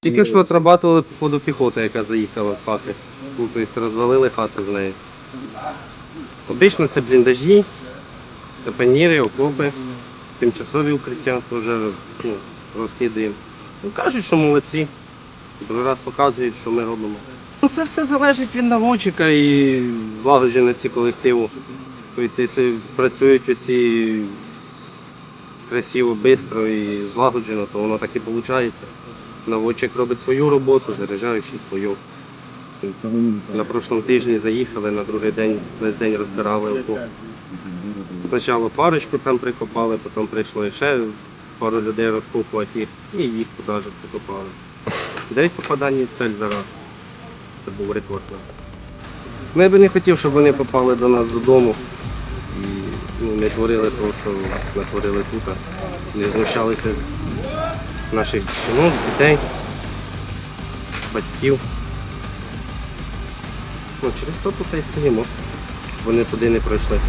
Тільки що отрабатували походу піхота, яка заїхала в хати. Тобто розвалили хату з нею. Обично це бліндажі, капаніри, окопи, тимчасові укриття теж ну, розкидаємо. Ну, кажуть, що молодці. Другий раз показують, що ми робимо. Ну, це все залежить від наводчика і злагодженості колективу. Тобто, якщо працюють усі красиво, швидко і злагоджено, то воно так і виходить. Наводчик робить свою роботу, заряджаючий свою. На прошлому тижні заїхали, на другий день весь день розбирали. Спочатку парочку там прикопали, потім прийшло ще пару людей розкопувати їх, і їх туди прикопали. Дев'ять попадань в цель зараз. Це був рекорд. Ну, я би не хотів, щоб вони попали до нас додому і ну, не творили того, що натворили тут. Не знущалися наших жінок, дітей, батьків. Ну, через то тут і стоїмо, вони туди не пройшли.